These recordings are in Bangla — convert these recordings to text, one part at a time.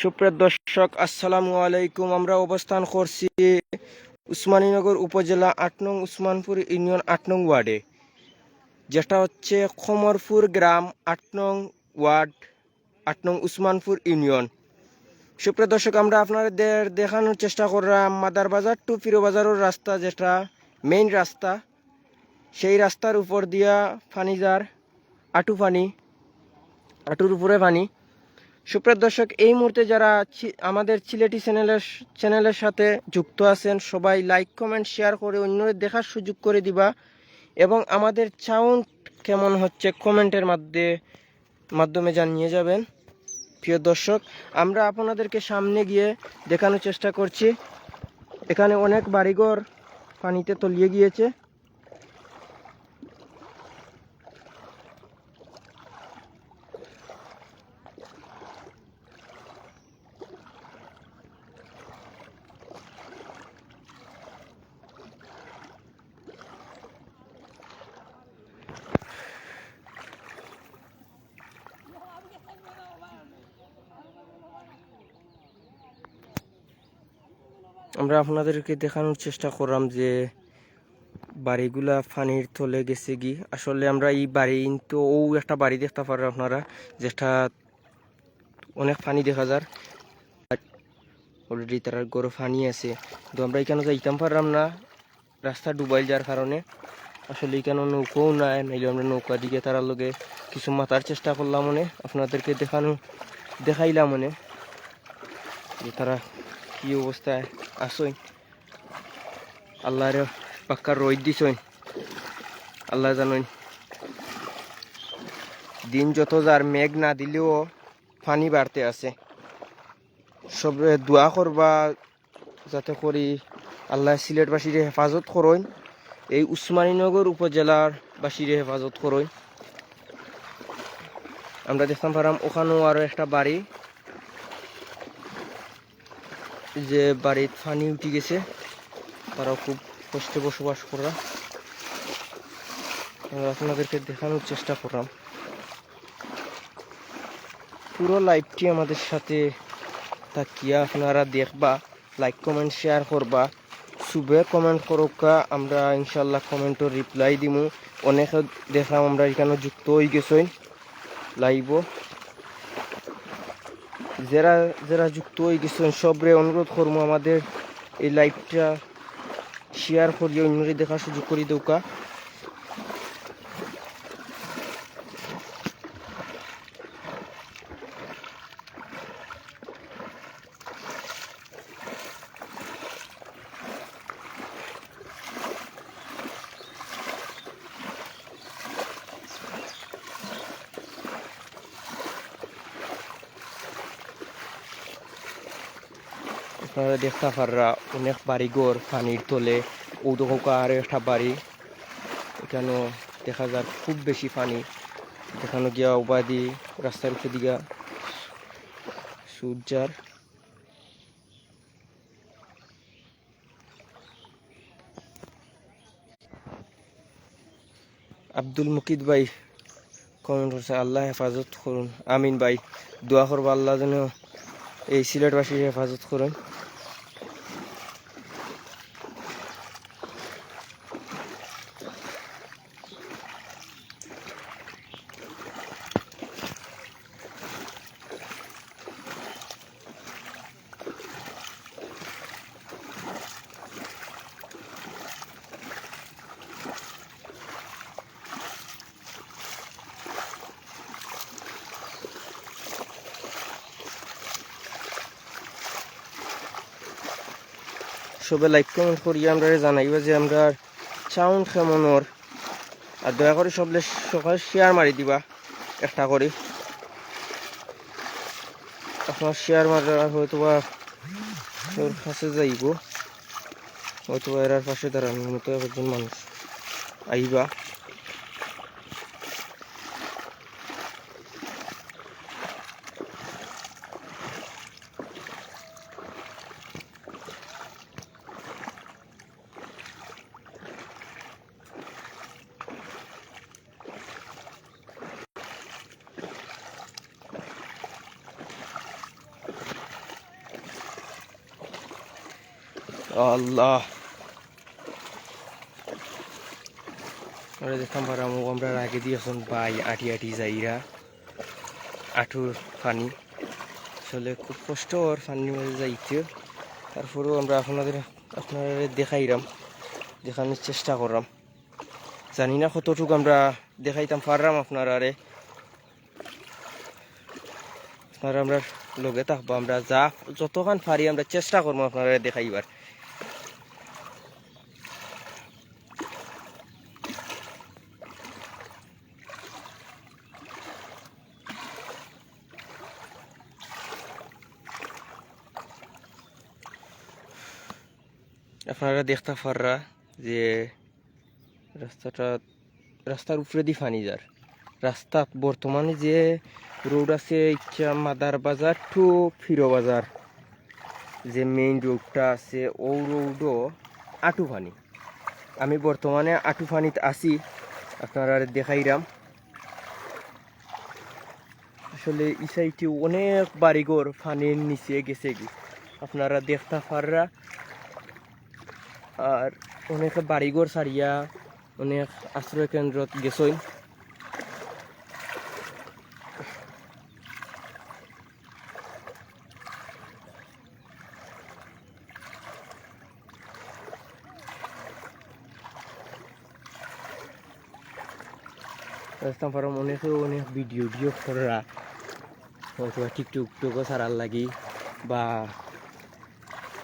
সুপ্রিয় দর্শক, আসসালামু আলাইকুম। আমরা অবস্থান করছি উসমানীনগর উপজেলা আট নং উসমানপুর ইউনিয়ন আট নং ওয়ার্ডে, যেটা হচ্ছে খমরপুর গ্রাম আট নং ওয়ার্ড, আট নং উসমানপুর ইউনিয়ন। সুপ্রিয় দর্শক, আমরা আপনাদের দেখানোর চেষ্টা করলাম মাদার বাজার টু পিরো বাজারের রাস্তা, যেটা মেইন রাস্তা। সেই রাস্তার উপর দিয়া ফানি যার, আটু পানি আটুর উপরে পানি সুপ্রিয় দর্শক, এই মুহূর্তে যারা আমাদের সিলেটি চ্যানেলের চ্যানেলের সাথে যুক্ত আছেন, সবাই লাইক, কমেন্ট, শেয়ার করে অন্যদের দেখার সুযোগ করে দিবা এবং আমাদের সাউন্ড কেমন হচ্ছে কমেন্টের মাধ্যমে মাধ্যমে জানিয়ে যাবেন। প্রিয় দর্শক, আমরা আপনাদেরকে সামনে গিয়ে দেখানোর চেষ্টা করছি। এখানে অনেক বাড়িঘর পানিতে তলিয়ে গিয়েছে। আমরা আপনাদেরকে দেখানোর চেষ্টা করলাম যে বাড়িগুলা পানির তলে গেছে কি। আসলে আমরা এই বাড়ি তো ও একটা বাড়ি দেখতে পারেন আপনারা, যেটা অনেক পানি দেখা যার অলরেডি তার গরু পানি আছে। তো আমরা এখানে যাইতাম পারলাম না, রাস্তা ডুবাই যার কারণে। আসলে এখানে নৌকাও নাই, নাইলে আমরা নৌকা দিকে তার লগে কিছু মাতার চেষ্টা করলাম মনে। আপনাদেরকে দেখানো, দেখাইলাম মনে যে তারা কি অবস্থায়। আসই আল্লাহর পাক্কা রই দিছই আল্লাহ জানই দিন যত যার মেঘ না দিলেও পানি বাড়তে আছে। সব দোয়া করবা যাতে করি আল্লাহ সিলেটবাসীর হেফাজত করইন এই উসমানীনগর উপজেলার বাসীর হেফাজত করইন আমরা দেখতাম পারাম ওখানেও আরও একটা বাড়ি। যে বাড়ির ফানি উঠে গেছে, তারাও খুব কষ্টে বসবাস করা। আপনাদেরকে দেখানোর চেষ্টা করলাম। পুরো লাইভটি আমাদের সাথে থাকিয়া আপনারা দেখবা লাইক কমেন্ট শেয়ার করবা। শুভে কমেন্ট করুকা, আমরা ইনশাল্লাহ কমেন্টর রিপ্লাই দিমু। অনেকে দেখলাম আমরা এখানে যুক্ত হয়ে গেছই। লাইভ যারা যারা যুক্ত হয়ে গেছেন, সবরে অনুরোধ করব আমাদের এই লাইভটা শেয়ার করিয়ে অন্যরে দেখার সুযোগ করে দৌকা আপনারা দেখতে পাররা অনেক বাড়িঘর পানির তলে আরও একটা বাড়ি। এখানেও দেখা যায় খুব বেশি পানি। এখানে গিয়া উপাধি রাস্তার উপর দিকে সূর্যার। আব্দুল মুকিদ ভাই, কমেন্ট করছে, আল্লাহ হেফাজত করুন। আমিন ভাই, দোয়া করব আল্লাহ যেন এই সিলেটবাসীর হেফাজত করুন। সবে লাইক কমেন্ট করিয়া আমরা জানাইবা যে আমরা সাউন্ড কেমন ওর আর দয়া করে সবলে সকালে শেয়ার মারি দিবা, একটা করে। আপনার শেয়ার মারার হয়তো বা ওর কাছে যাইব হয়তো এরার পাশে দাঁড়ানোর মতো একজন মানুষ আইবা। আল্লাহ আমরা দেখতাম পারাম আমরা আগে দিয়ে এখন বাই আটি আটি যাইরা। আঠুর পানি আসলে খুব কষ্ট ওর পানির মাঝে যাইতে। তারপরেও আমরা আপনাদের আপনারা দেখাইরাম, দেখানোর চেষ্টা করলাম জানি না কতটুকু আমরা দেখাইতাম পারলাম আপনারা আপনারা আমরা লগে থাকব, আমরা যা যতক্ষণ পারি আমরা চেষ্টা করব আপনারা দেখাইবার। আপনারা দেখতে পাররা যে রাস্তাটা, রাস্তার উপরে দিয়ে ফানি যার। রাস্তা বর্তমানে যে রোড আছে, ইচ্ছা মাদার বাজার টু ফিরো বাজার। যে মেইন রোডটা আছে, ও রোডও আটু ফানি আমি বর্তমানে আটু ফানিতে আছি, আপনারা দেখাইরাম। আসলে এই অনেক বাড়িঘর ফানির নিচে গেছে কি আপনারা দেখতে পাররা আর অনেক বাড়িঘর সারিয়া অনেক আশ্রয় কেন্দ্রত গেছই। রাস্তা পারম অনেকে অনেক ভিডিও ভিডিও করা হয়তো টিকটক টুকও সারার লাগি, বা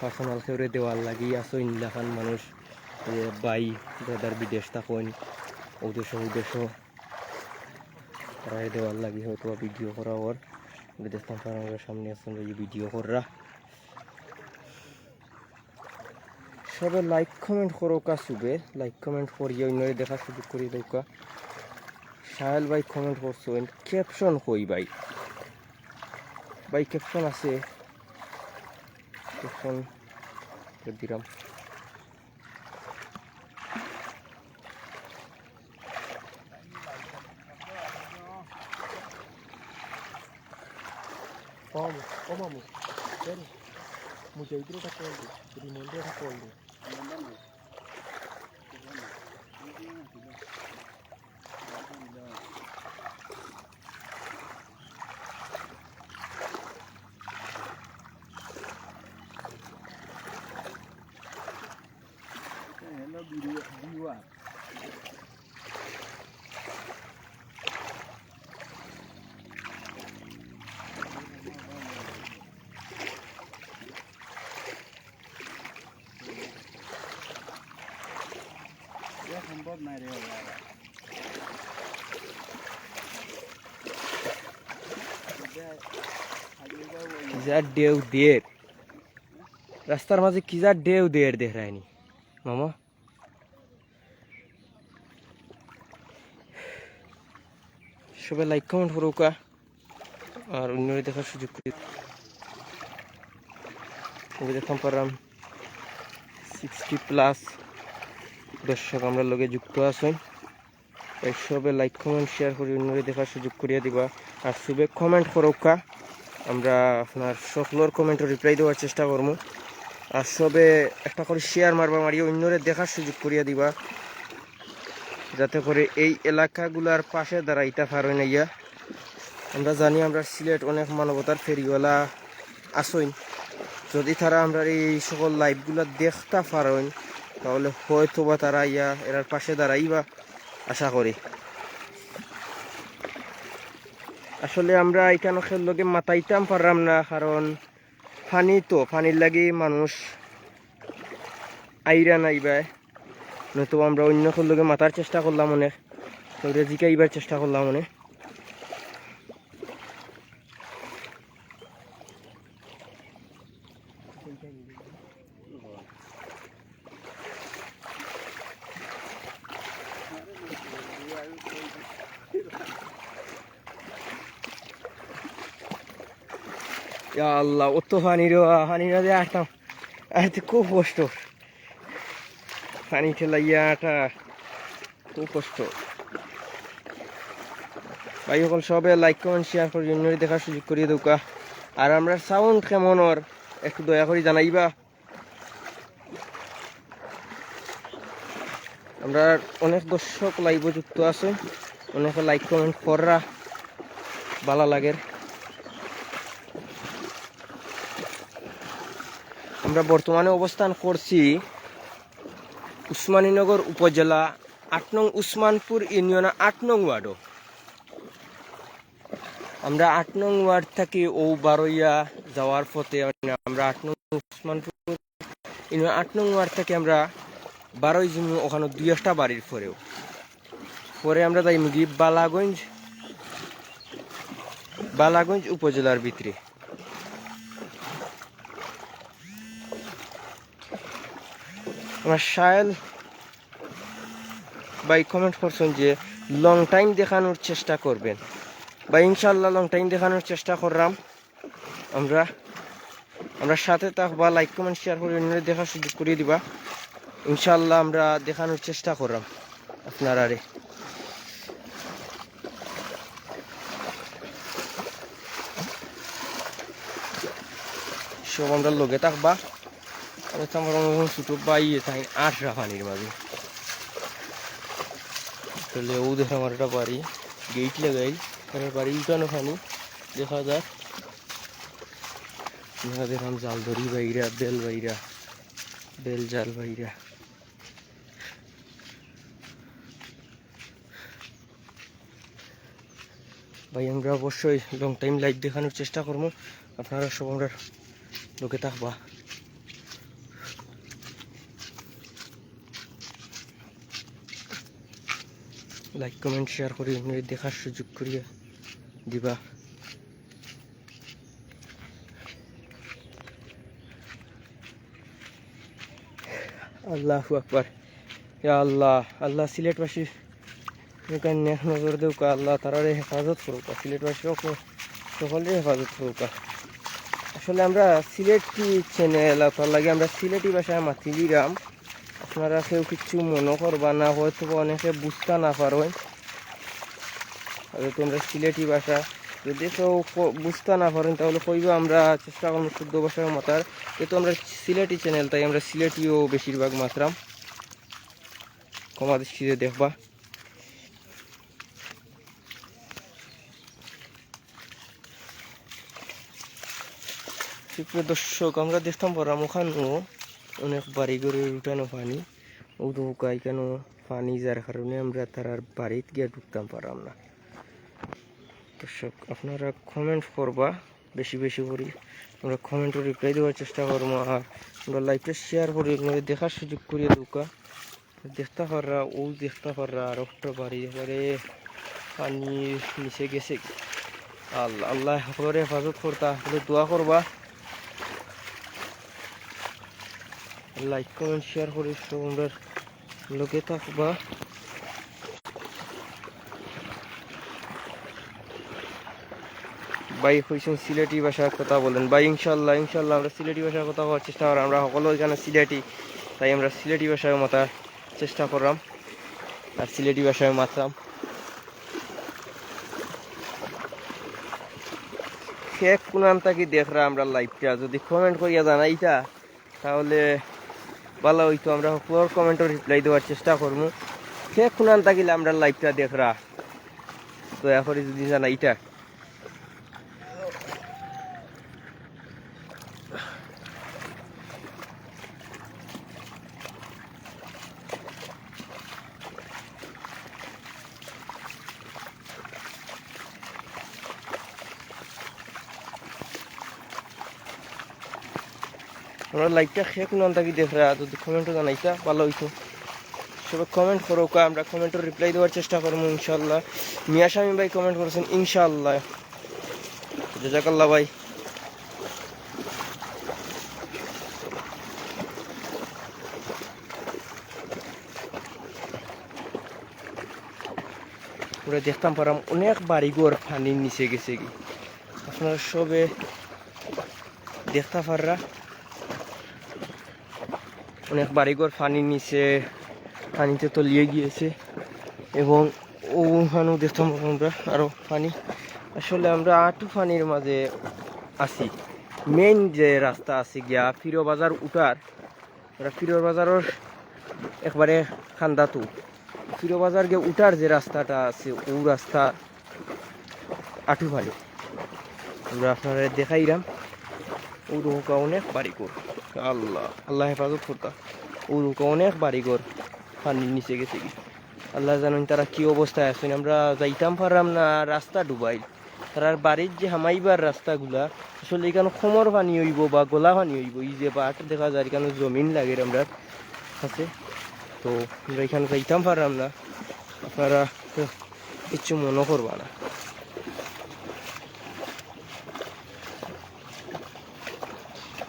পার্সোনাল কেউরে দেওয়ার লাগি আসো ইনলাখান মানুষ বাই ব্রাদার বিদেশ থাকুন উদ্দেশ্য উদ্দেশ্য তারা দেওয়ার লাগি হয়তো ভিডিও করা ওর। বিদেশ থাকার সামনে আসছেন এই ভিডিও করা সবে লাইক কমেন্ট করো কা সুবে। লাইক কমেন্ট করিয়ে অন্যরে দেখা সুযোগ করি দৌকা সাহেল ভাই কমেন্ট করছেন ক্যাপশন কই ভাই? ভাই ক্যাপশন আছে। ক্যাপশন দিলাম Vamos, ô mamu, sério. Mujahidin tá colando, Rimando tá colando. Hello, নাই রে যা ডেউ দের। রাস্তার মাঝে কি যা ডেউ দের দেখ মামা। সবাই লাইক কমেন্ট করো। কা আর অন্যরা দেখার সুযোগ করে দেখলাম পারলাম সিক্সটি প্লাস দর্শক, আমরা লগে যুক্ত আছেন। এই সবে লাইক কমেন্ট শেয়ার করে অন্যরা দেখার সুযোগ করিয়া দিবা। আর সবে কমেন্ট করো কা। আমরা আপনার সকলের কমেন্টে রিপ্লাই দেওয়ার চেষ্টা করব আর সবে একটা করে শেয়ার মারবা মারিয়ে অন্যরে দেখার সুযোগ করিয়া দিবা। যাতে করে এই এলাকাগুলার পাশে দাঁড়াইতে পারেন ইয়া। আমরা জানি আমরা সিলেট অনেক মানবতার ফেরিওয়ালা আসইন যদি তারা আমরা এই সকল লাইভগুলো দেখতে পারেন তাহলে হয়তো বা তারা ইয়া, এরার পাশে দাঁড়াইবা, আশা করি। আসলে আমরা এখানে লগে মাতাইতাম পারলাম না, কারণ ফানি তো, ফানির লাগি মানুষ আইরা নাইবায় নয়তো আমরা অন্য লগে মাতার চেষ্টা করলাম অনেক। জিকাইবার চেষ্টা করলাম অনেক। আল্লাহ অত হানি রে হানি না দিয়ে আটতাম খুব কষ্ট। হানি ঠেলাইয়া আটা। খুব কষ্ট। ভাই, সকল সবে লাইক কমেন্ট শেয়ার করে জন্য দেখার সুযোগ করিয়ে দৌকা আর আমরা সাউন্ড কেমন ওর? একটু দয়া করে জানাইবা। আমরা অনেক দর্শক লাইভ যুক্ত আছে। অনেকে লাইক কমেন্ট কররা ভালো লাগের আমরা বর্তমানে অবস্থান করছি উসমানীনগর উপজেলা আট নং উসমানপুর ইউনিয়ন আট নং ওয়ার্ডও আমরা আট নং ওয়ার্ড থেকে ও বারোইয়া যাওয়ার পথে মানে আমরা আট নং উসমানপুর ইউনিয়ন আট নং ওয়ার্ড থেকে আমরা বারোই জমি ওখানে দুই একটা বাড়ির পরেও। পরে আমরা যাই মুগি বালাগঞ্জ বালাগঞ্জ উপজেলার ভিতরে। আমার সায়েল ভাই কমেন্ট করছেন যে লং টাইম দেখানোর চেষ্টা করবেন। বা ইনশাল্লাহ লং টাইম দেখানোর চেষ্টা করলাম। আমরা আমরা সাথে থাকবা লাইক কমেন্ট শেয়ার করে অন্যদের দেখার সুযোগ করে দিবা। ইনশাল্লাহ আমরা দেখানোর চেষ্টা করলাম। আপনারা রে সব আমরা লগে থাকবা। তো আমার মনে ছোট বাইয়ে থাকি আটরা পানির মাঝে। তাহলে ও দেখা আমার একটা বাড়ি গেট লাগাই আমার বাড়ি উঠানো পানি দেখা যাক। দেখা দেখলাম জাল ধরি বাইরা, বেল বাইরা, বেল জাল বাইরা। ভাই, আমরা অবশ্যই লং টাইম লাইভ দেখানোর চেষ্টা করব। আপনারা সব আমরা লোকে থাকবা। লাইক কমেন্ট শেয়ার করি আপনাদের দেখার সুযোগ করিয়া দিবা। আল্লাহ আকবার। আল্লাহ আল্লাহ সিলেটবাসী নেক নজর দেউকা আল্লাহ তারারে হেফাজত করুকা সিলেটবাসী সকলের হেফাজত করুকা। আসলে আমরা সিলেটি চ্যানেল আপনার লাগে আমরা সিলেটি ভাষায় মাতি দিলাম। আপনারা কেউ কিছু মনে করবা না হয়তো অনেকে বুঝতে না পারেন আর তোমরা সিলেটি ভাষা, যদি কেউ বুঝতে না পারেন, তাহলে কইবা আমরা চেষ্টা করব শুদ্ধ ভাষায় মাতার। যেহেতু আমরা সিলেটি চ্যানেল তাই আমরা সিলেটিও বেশিরভাগ মাত্রাম। কমা দৃষ্টিতে দেখবা। দর্শক, আমরা দেখতাম পরাম ওখানেও অনেক বাড়ি ঘরে উঠানো পানি ও নৌকাই কেন পানি যার কারণে আমরা তার আর বাড়িতে গিয়ে ঢুকতাম পারাম না দর্শক আপনারা কমেন্ট করবা বেশি বেশি করি আমরা কমেন্টে রিপ্লাই দেওয়ার চেষ্টা করব আর আমরা লাইভটা শেয়ার করি আপনাদের দেখার সুযোগ করিয়ে দৌকা দেখতে পাররা ও দেখতে পাররা আর একটা বাড়ি এবারে পানি নিচে গেছে আল্লাহ আল্লাহ সকলের হেফাজত করতা দোয়া করবা লাইক কমেন্ট শেয়ার করে সব আমরা লোকে থাকবা ভাই হয়েছেন সিলেটি ভাষার কথা বলেন ভাই ইনশাল্লাহ ইনশাল্লাহ আমরা সিলেটি ভাষার কথা বলার চেষ্টা করি আমরা সকলে এখানে সিলেটি তাই আমরা সিলেটি ভাষায় মাতার চেষ্টা করলাম আর সিলেটি ভাষায় মাতাম কে কোনান থাকি দেখরা আমরা লাইভটা যদি কমেন্ট করিয়া জানাইতা তাহলে ভালো হইতো, আমরা সকলের কমেন্টও রিপ্লাই দেওয়ার চেষ্টা করব। সে খুনান থাকিলে আমরা লাইভটা দেখরা। তো এখন যদি জানাইতা লাইকটা খেয়ে কোনো থাকি দেখরা যদি কমেন্টও জানাইতা ভালো হইতো সবাই কমেন্ট করো আমরা কমেন্টের রিপ্লাই দেওয়ার চেষ্টা করব ইনশাল্লাহ মিয়া স্বামী ভাই কমেন্ট করেছেন ইনশাল্লাহ জাজাকাল্লাহ ভাই। আমরা দেখতাম পারাম অনেক বাড়িঘর পানির নিচে গেছে কি আপনারা সবে দেখতে পাররা অনেক বাড়িঘর পানির নিচে পানিতে তলিয়ে গিয়েছে। এবং ওখানেও দেখতাম আমরা আরও পানি। আসলে আমরা আটু পানির মাঝে আছি। মেইন যে রাস্তা আছে গিয়া ফিরো বাজার উঠার আমরা ফিরো বাজারের একবারে খান্দা তো ফিরো বাজার গিয়ে উঠার যে রাস্তাটা আছে, ও রাস্তা আঠু ভালো আমরা আপনারা দেখাইলাম। ও নৌকা অনেক বাড়িঘর। আল্লাহ। আল্লাহ হেফাজত করতা। নৌকা অনেক বাড়িঘর পানির নিচে গেছে কি। আল্লাহ জানেন তারা কি অবস্থায় আছেন, আমরা যাইতাম পারলাম না, রাস্তা ডুবাই তারার বাড়ির যে হামাইবার রাস্তাগুলা, আসলে এখানে খমর পানি হইব বা গোলা পানি হইব, এই যে বাট দেখা যায় এখানে জমিন লাগে আমরা। আছে? তো আমরা এখানে যাইতাম পারলাম না। আপনারা তো কিচ্ছু মনে করবা না।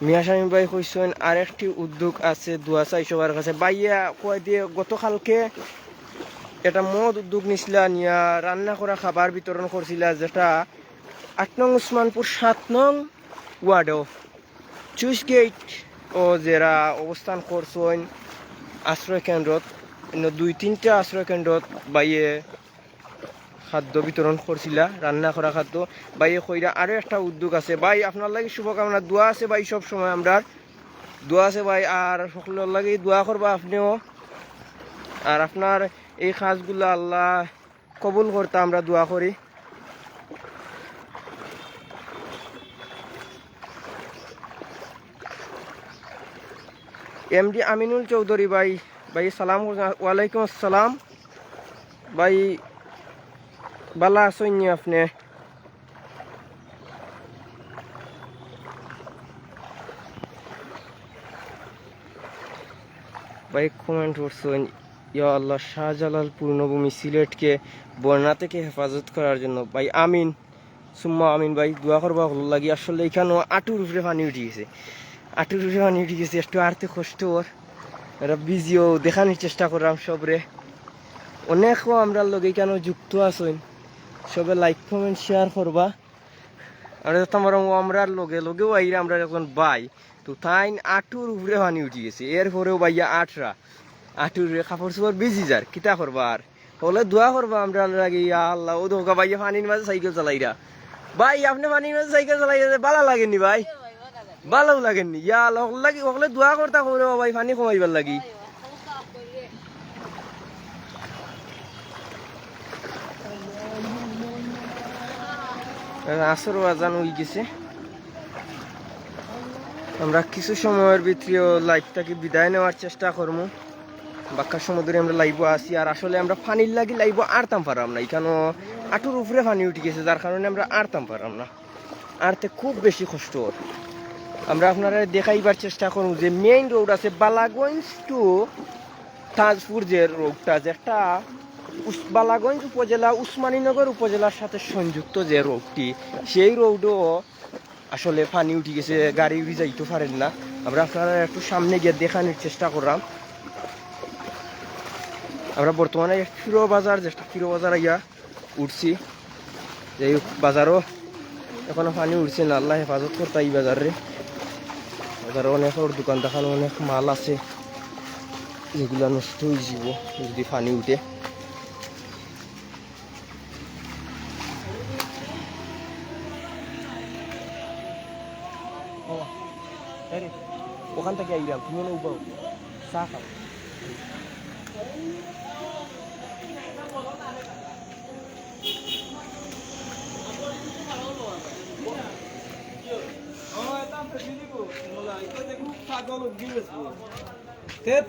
মিয়া স্বামী ভাই কইছেন, আরেকটি উদ্যোগ আছে দুয়াশাই সবার কাছে। বাইয়া কয় দিয়ে, গতকালকে এটা মদ উদ্যোগ নিছিলা, নিয়া রান্না করা খাবার বিতরণ করছিলা, যেটা আট নং উসমানপুর, সাত নং ওয়ার্ডও চুইস গেট ও যারা অবস্থান করছেন, আশ্রয় কেন্দ্রত দুই, তিনটা আশ্রয় কেন্দ্রত বাইয়ে খাদ্য বিতরণ করছিলা, রান্না করা খাদ্য। বাইয়ে কইরা আরও একটা উদ্যোগ আছে। ভাই, আপনার লাগে শুভকামনা। দোয়া আছে ভাই সব সময় আমরা দোয়া আছে ভাই, আর সকলের লাগে দোয়া করবা আপনিও। আর আপনার এই কাজগুলো আল্লাহ কবুল করতে আমরা দোয়া করি। এমডি আমিনুল চৌধুরী ভাই ভাই, সালাম ওয়ালাইকুম আসসালাম। ভাই বালা আছেন নি আপনি। ভাই কমেন্ট করছেন, ইয়া আল্লাহ শাহজালাল পূর্ণভূমি সিলেটকে বন্যা থেকে হেফাজত করার জন্য। ভাই, আমিন। সুম্মা আমিন, ভাই, দোয়া করবা ভালো লাগি। আসলে এখানেও আটুর উপরে পানি উঠে গেছে। আটুর উপরে পানি উঠে গেছে, একটু আরতে কষ্ট ওর। এরা বিজিও দেখানোর চেষ্টা করলাম সবরে। অনেকও আমরা লোক এখানেও যুক্ত আছেন। সবে লাইক কমেন্ট শেয়ার করবা। আর তোমার আমরা লগে লগেও আইরা আমরা এখন বাই, তো তাই আটুর উপরে পানি উঠে গেছে। এরপরেও বাইয়া আটরা। আটুর কাপড় চোপড় ভিজি যার, কিতা করবা আর? হলে দোয়া করবা আমরা লাগে আল্লাহ, ও ধোকা বাইয়া পানির মাঝে সাইকেল চালাইরা। ভাই আপনি পানির মাঝে সাইকেল চালাই ভালো লাগেনি ভাই ভালো লাগেনি ইয়া লাগি ওগুলো দোয়া করতা করে ভাই পানি কমাইবার লাগি। আসর আজান হয়ে গেছে। আমরা কিছু সময়ের ভিতরেও লাইভটাকে বিদায় নেওয়ার চেষ্টা করব বাক্কা সমুদ্রে আমরা লাইভ আসি আর আসলে আমরা পানির লাগি লাইভ আরতাম পারলাম না। এখানেও আটুর উপরে পানি উঠে গেছে, যার কারণে আমরা আরতাম পারলাম না। আরতে খুব বেশি কষ্ট। আমরা আপনারা দেখাইবার চেষ্টা করব যে মেইন রোড আছে বালাগঞ্জ টু তাজপুর যে রোডটা যে একটা বালাগঞ্জ উপজেলা, উসমানীনগর উপজেলার সাথে সংযুক্ত যে রোডটি, সেই রোডও আসলে পানি উঠে গেছে, গাড়ি যাইতে পারেন না। আমরা আপনারা একটু সামনে গিয়ে দেখানোর চেষ্টা করলাম। আমরা বর্তমানে ফিরো বাজার, যেটা ফিরো বাজার ইয়া উঠছি। এই বাজারও এখনও পানি উঠছে না, আল্লাহ হেফাজত করতে এই বাজারে। বাজারে অনেক দোকান দেখানো অনেক মাল আছে। যেগুলো নষ্ট হয়ে যাব যদি পানি উঠে। থেকে আইলাম তুমি না উবাও চা খাও।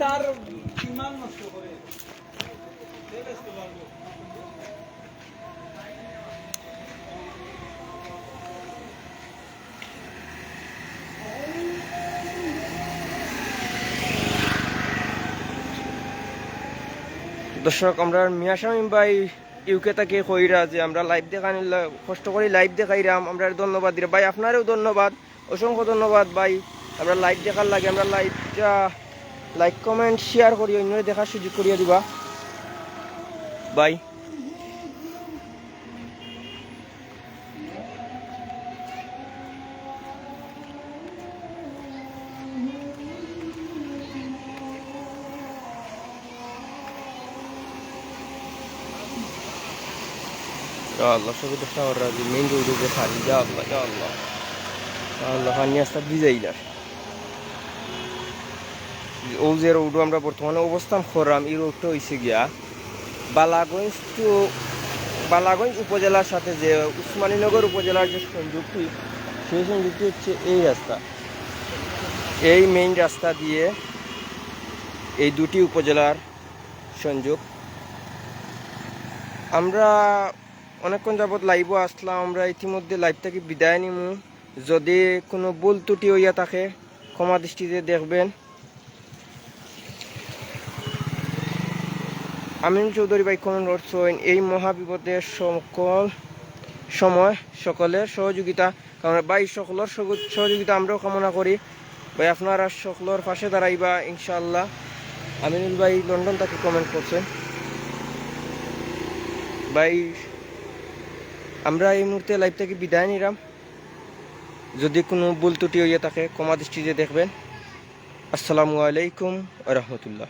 তার কিমান নষ্ট করে? দর্শক, আমরা মিয়া শামিম ভাই ইউকে তাকে কইরা যে আমরা লাইভ দেখানি কষ্ট করে লাইভ দেখাইরাম, আমরা ধন্যবাদ দিলাম ভাই, আপনারও ধন্যবাদ, অসংখ্য ধন্যবাদ ভাই। আমরা লাইভ দেখার লাগে, আমরা লাইভটা লাইক কমেন্ট শেয়ার করি অন্য দেখার সুযোগ করিয়া দিবা। বাই Var razı. Men de öyle bir hali. Ya Allah, ya Allah. Ya Allah, hani yasta bize iler. ও যে রোড আমরা বর্তমানে অবস্থান করলাম এই রোডটা হয়েছে গিয়া বালাগঞ্জ টু বালাগঞ্জ উপজেলার সাথে যে উসমানীনগর উপজেলার যে সংযুক্তি সেই সংযুক্তি হচ্ছে এই রাস্তা এই মেইন রাস্তা দিয়ে এই দুটি উপজেলার সংযোগ আমরা অনেকক্ষণ যাবৎ লাইভও আসলাম, আমরা ইতিমধ্যে লাইভ থেকে বিদায় নিমু। যদি কোনো ভুল ত্রুটি হইয়া থাকে, ক্ষমা দৃষ্টিতে দেখবেন। আমিন চৌধুরী ভাই কমেন্ট করছেন, এই মহাবিপদের সকল সময় সকলের সহযোগিতা, কারণ ভাই সকলের সহযোগিতা আমরাও কামনা করি। ভাই, আপনারা সকলের পাশে দাঁড়াইবা, ইনশাআল্লাহ। আমিনুল ভাই লন্ডন তাকে কমেন্ট করছেন। ভাই আমরা এই মুহূর্তে লাইভ থেকে বিদায় নিলাম। যদি কোনো ভুল ত্রুটি হইয়া থাকে, ক্ষমা দৃষ্টিতে দেখবেন। আসসালামু আলাইকুম রহমতুল্লাহ।